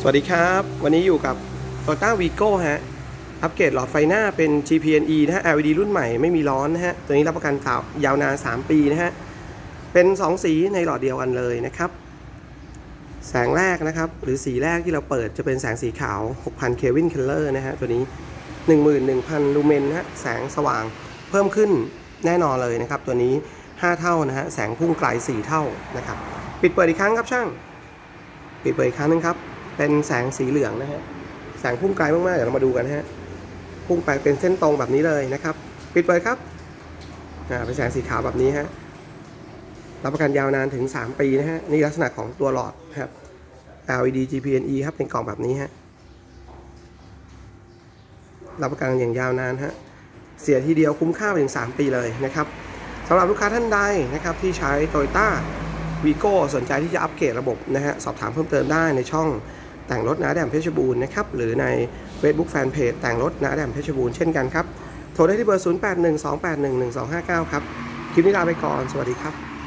สวัสดีครับ วันนี้อยู่กับ Toyota Vigo ฮะ อัปเกรดหลอดไฟหน้าเป็น GPNE นะฮะ LED รุ่นใหม่ไม่มีร้อนนะฮะ ตัวนี้รับประกันสาวยาวนาน 3 ปีนะฮะ เป็น 2 สีในหลอดเดียวกันเลยนะครับ แสงแรกนะครับ หรือสีแรกที่เราเปิดจะเป็นแสงสีขาว 6,000 Kelvin Color นะฮะ ตัวนี้ 11,000 ลูเมนนะฮะ แสงสว่างเพิ่มขึ้นแน่นอนเลยนะครับ ตัวนี้ 5 เท่านะฮะ แสงพุ่งไกล 4 เท่านะครับ ปิดเปิดอีกครั้งครับช่าง ปิดเปิดอีกครั้งหนึงครับ เป็นแสงสีเหลืองนะฮะ แสงพุ่งไกลมากๆ เดี๋ยวเรามาดูกันฮะ พุ่งไปเป็นเส้นตรงแบบนี้เลยนะครับ ปิดเปิดครับ อ่า เป็นแสงสีขาวแบบนี้ฮะ รับประกันยาวนานถึง 3 ปีนะฮะ นี่ลักษณะของตัวหลอดครับ LED GPNE ครับ เป็นกล่องแบบนี้ฮะ รับประกันอย่างยาวนานฮะ เสียทีเดียวคุ้มค่าไปถึง 3 ปีเลยนะครับสำหรับลูกค้าท่านใดนะครับที่ใช้ Toyota Vigo สนใจที่จะอัปเกรดระบบนะฮะ สอบถามเพิ่มเติมได้ในช่อง แต่งรถนาแดมเพชรบูรณ์นะครับหรือใน Facebook Fanpage แต่งรถนาแดมเพชรบูรณ์เช่นกันครับ โทรได้ที่เบอร์ 0812811259 ครับ คลิปนี้ลาไปก่อน สวัสดีครับ